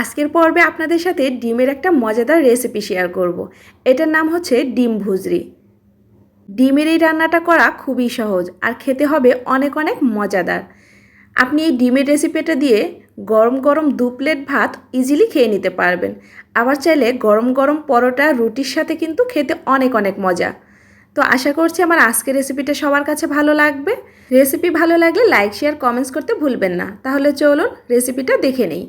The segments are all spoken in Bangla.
আজকের পর্বে আপনাদের সাথে ডিমের একটা মজাদার রেসিপি শেয়ার করব। এটার নাম হচ্ছে ডিম ভুজরি। ডিমের এই রান্নাটা করা খুবই সহজ আর খেতে হবে অনেক অনেক মজাদার। আপনি এই ডিমের রেসিপিটা দিয়ে গরম গরম দু প্লেট ভাত ইজিলি খেয়ে নিতে পারবেন। আবার চাইলে গরম গরম পরোটা, রুটির সাথে কিন্তু খেতে অনেক অনেক মজা। তো আশা করছি আমার আজকের রেসিপিটা সবার কাছে ভালো লাগবে। রেসিপি ভালো লাগলে লাইক শেয়ার কমেন্টস করতে ভুলবেন না। তাহলে চলুন রেসিপিটা দেখে নেই।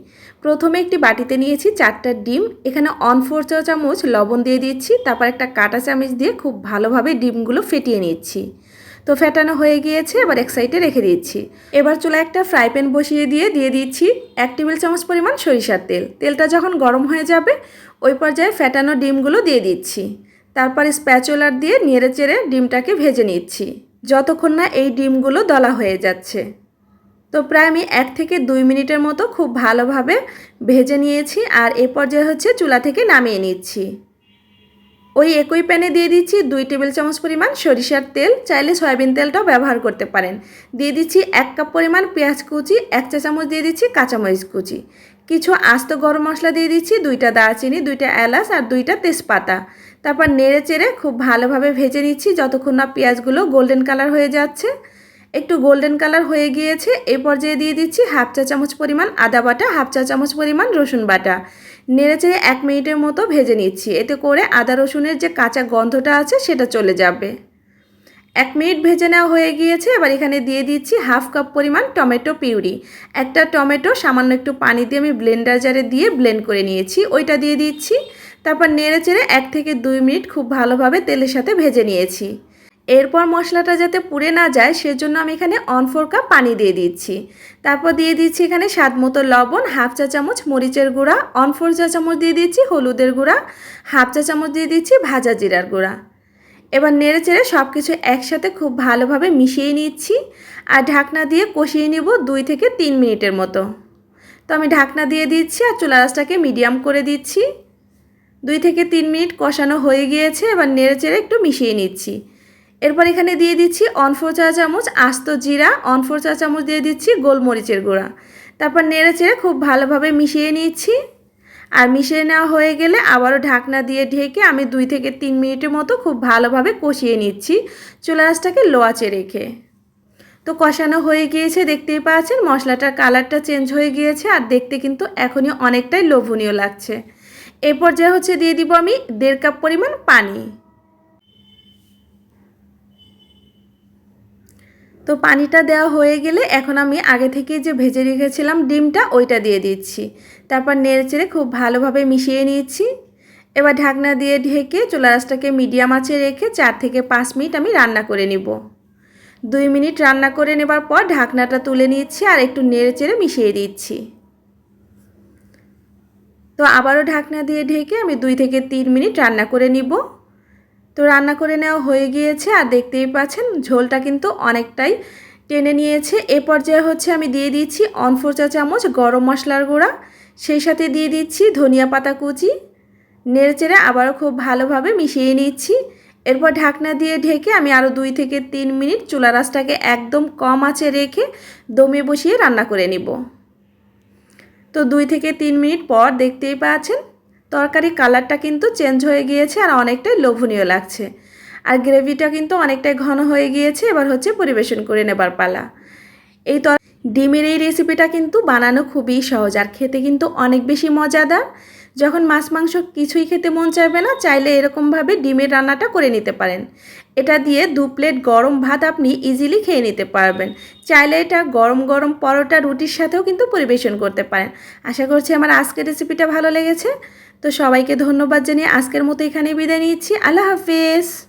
প্রথমে একটি বাটিতে নিয়েছি চারটা ডিম। এখানে অন ফোর চা চামচ লবণ দিয়ে দিচ্ছি, তারপর একটা কাটা চামচ দিয়ে খুব ভালোভাবে ডিমগুলো ফেটিয়ে নিচ্ছি। তো ফেটানো হয়ে গিয়েছে, এবার এক সাইডে রেখে দিচ্ছি। এবার চুলা একটা ফ্রাই প্যান বসিয়ে দিয়ে দিয়ে দিচ্ছি এক টেবিল চামচ পরিমাণ সরিষার তেল। তেলটা যখন গরম হয়ে যাবে, ওই পর্যায়ে ফেটানো ডিমগুলো দিয়ে দিচ্ছি। তারপর স্প্যাচুলার দিয়ে নেড়ে চেড়ে ডিমটাকে ভেজে নিচ্ছি, যতক্ষণ না এই ডিমগুলো দলা হয়ে যাচ্ছে। তো প্রায় আমি এক থেকে দুই মিনিটের মতো খুব ভালোভাবে ভেজে নিয়েছি আর এ পর্যায়ে হচ্ছে চুলা থেকে নামিয়ে নিচ্ছি। ওই একই প্যানে দিয়ে দিচ্ছি দুই টেবিল চামচ পরিমাণ সরিষার তেল, চাইলে সয়াবিন তেলটাও ব্যবহার করতে পারেন। দিয়ে দিচ্ছি এক কাপ পরিমাণ পেঁয়াজ কুচি, এক চা চামচ দিয়ে দিচ্ছি কাঁচামরিচ কুচি। কিছু আস্ত গরম মশলা দিয়ে দিচ্ছি দুইটা দারচিনি, দুইটা এলাচ আর দুইটা তেজপাতা। তারপর নেড়ে চেড়ে খুব ভালোভাবে ভেজে নিচ্ছি, যতক্ষণ না পেঁয়াজগুলো গোল্ডেন কালার হয়ে যাচ্ছে। একটু গোল্ডেন কালার হয়ে গিয়েছে। এই পর্যায়ে দিয়ে দিচ্ছি হাফ চা চামচ পরিমাণ আদা বাটা হাফ চা চামচ পরিমাণ রসুন বাটা। নেড়েচেড়ে এক মিনিটের মতো ভেজে নিচ্ছি। এতে করে আদা রসুনের যে কাঁচা গন্ধটা আছে, সেটা চলে যাবে। এক মিনিট ভেজে নেওয়া হয়ে গিয়েছে। এবার এখানে দিয়ে দিচ্ছি হাফ কাপ পরিমাণ টমেটো পিউরি। একটা টমেটো সামান্য একটু পানি দিয়ে আমি ব্লেন্ডার জারে দিয়ে ব্লেন্ড করে নিয়েছি। ওইটা দিয়ে দিচ্ছি। তারপর নেড়ে চেড়ে এক থেকে দুই মিনিট খুব ভালোভাবে তেলের সাথে ভেজে নিয়েছি। এরপর মশলাটা যাতে পুড়ে না যায়, সেজন্য আমি এখানে অন ফোর কাপ পানি দিয়ে দিচ্ছি। তারপর দিয়ে দিচ্ছি এখানে স্বাদ মতো লবণ হাফ চা চামচ মরিচের গুঁড়া অন ফোর চা চামচ দিয়ে দিচ্ছি হলুদের গুঁড়া হাফ চা চামচ দিয়ে দিচ্ছি ভাজা জিরার গুঁড়া। এবার নেড়ে চেড়ে সব কিছু একসাথে খুব ভালোভাবে মিশিয়ে নিচ্ছি আর ঢাকনা দিয়ে কষিয়ে নিব দুই থেকে তিন মিনিটের মতো। তো আমি ঢাকনা দিয়ে দিচ্ছি আর চুলা রাসটাকে মিডিয়াম করে দিচ্ছি। দুই থেকে তিন মিনিট কষানো হয়ে গিয়েছে, এবার নেড়ে চেড়ে একটু মিশিয়ে নিচ্ছি। এরপর এখানে দিয়ে দিচ্ছি অনফোর চা চামচ, আস্ত জিরা, অনফোর চা চামচ দিয়ে দিচ্ছি গোলমরিচের গুঁড়া। তারপর নেড়ে চেড়ে খুব ভালোভাবে মিশিয়ে নিচ্ছি। আর মিশিয়ে নেওয়া হয়ে গেলে আবারও ঢাকনা দিয়ে ঢেকে আমি দুই থেকে তিন মিনিটের মতো খুব ভালোভাবে কষিয়ে নিচ্ছি চুলা রাসটাকে লোয়াচে রেখে। তো কষানো হয়ে গিয়েছে, দেখতেই পাচ্ছেন মশলাটার কালারটা চেঞ্জ হয়ে গিয়েছে আর দেখতে কিন্তু এখনই অনেকটাই লোভনীয় লাগছে। এ পর্যায়ে হচ্ছে দিয়ে দিব আমি দেড় কাপ পরিমাণ পানি। তো পানিটা দেওয়া হয়ে গেলে এখন আমি আগে থেকে যে ভেজে রেখেছিলাম ডিমটা, ওইটা দিয়ে দিচ্ছি। তারপর নেড়ে চেড়ে খুব ভালোভাবে মিশিয়ে নিচ্ছি এবার ঢাকনা দিয়ে ঢেকে চুলা রাসটাকে মিডিয়াম আঁচে রেখে চার থেকে পাঁচ মিনিট আমি রান্না করে নিব। দুই মিনিট রান্না করে নেবার পর ঢাকনাটা তুলে নিচ্ছি আর একটু নেড়ে চেড়ে মিশিয়ে দিচ্ছি। তো আবারও ঢাকনা দিয়ে ঢেকে আমি দুই থেকে তিন মিনিট রান্না করে নিব। তো রান্না করে নেওয়া হয়ে গিয়েছে আর দেখতেই পাচ্ছেন ঝোলটা কিন্তু অনেকটাই টেনে নিয়েছে। এ পর্যায়ে হচ্ছে আমি দিয়ে দিচ্ছি অনফোর চা চামচ গরম মশলার গুঁড়া, সেই সাথে দিয়ে দিচ্ছি ধনিয়া পাতা কুচি, নেড়েচেড়ে আবারও খুব ভালোভাবে মিশিয়ে নিচ্ছি। এরপর ঢাকনা দিয়ে ঢেকে আমি আরও দুই থেকে তিন মিনিট চুলা রাসটাকে একদম কম আঁচে রেখে দমে বসিয়ে রান্না করে নিব। তো দুই থেকে তিন মিনিট পর দেখতেই পাচ্ছেন তরকারি কালারটা কিন্তু চেঞ্জ হয়ে গিয়েছে আর অনেকটাই লোভনীয় লাগছে। আর গ্রেভিটা কিন্তু অনেকটাই ঘন হয়ে গিয়েছে, এবার হচ্ছে পরিবেশন করে নেবার পালা। এই তর, ডিমের এই রেসিপিটা কিন্তু বানানো খুবই সহজ, আর খেতে কিন্তু অনেক বেশি মজাদার। যখন মাছ, মাংস কিছুই খেতে মন চাইবে না, চাইলে এরকমভাবে ডিমের রান্নাটা করে নিতে পারেন। এটা দিয়ে দু প্লেট গরম ভাত আপনি ইজিলি খেয়ে নিতে পারবেন। চাইলে এটা গরম গরম পরোটা, রুটির সাথেও কিন্তু পরিবেশন করতে পারেন। আশা করছি আমার আজকের রেসিপিটা ভালো লেগেছে। তো সবাইকে ধন্যবাদ জানিয়ে আজকের মতো এখানে বিদায় নিচ্ছি। আল্লাহ হাফেজ!